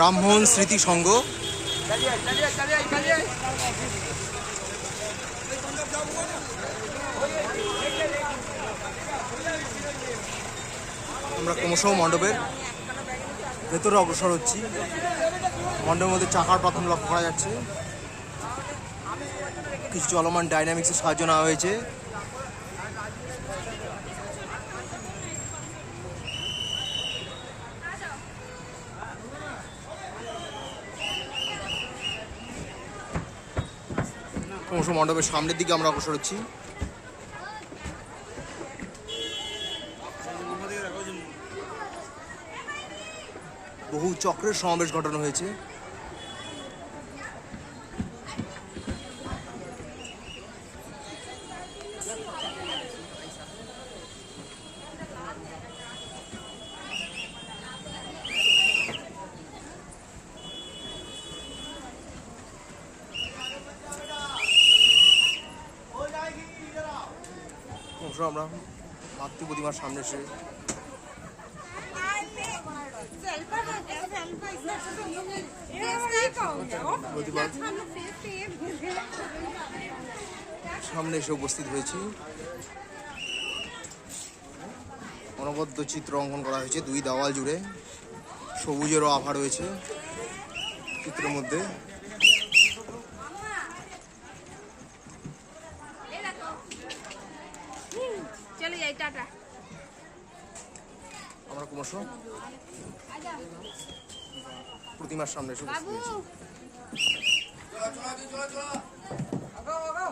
রামমোহন স্মৃতি সংঘ। আমরা ক্রমশ মণ্ডপের ভেতরে অগ্রসর হচ্ছি। মণ্ডপের মধ্যে চাকার প্রাথম লক্ষ্য করা যাচ্ছে। কিছু চলমান ডাইনামিক্সের সাহায্য নেওয়া হয়েছে। ক্রমশ মণ্ডপের সামনের দিকে আমরা অগ্রসর হচ্ছি। বহু চক্রের সমাবেশ ঘটানো হয়েছে। ক্রমশ আমরা মাতৃ প্রতিমার সামনে এসে সামনে এসে উপস্থিত হয়েছি। অনবদ্য চিত্র অঙ্কন করা হয়েছে, দুই দেওয়াল জুড়ে। সবুজেরও আভা রয়েছে চিত্রের মধ্যে। যাই, টাটা। আমরা ক্রমশ প্রতিমার সামনে এসে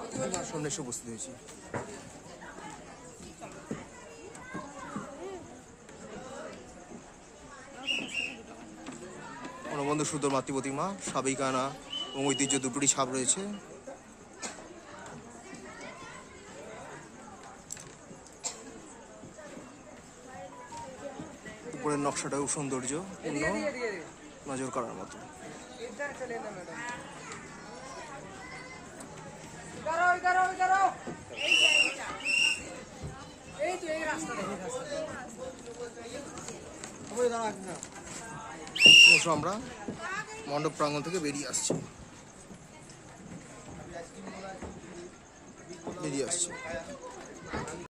প্রতিমার সামনে এসে উপস্থিত হয়েছি। অনবন্ধ সুন্দর মাতৃ প্রতিমা সাবিকানা এবং ঐতিহ্য দুটোরই ছাপ রয়েছে। উপরের নকশাটাও সৌন্দর্য নজর করার মতো। আমরা। মণ্ডপ প্রাঙ্গণ থেকে বেরিয়ে আসছি। বেরিয়ে আসছি।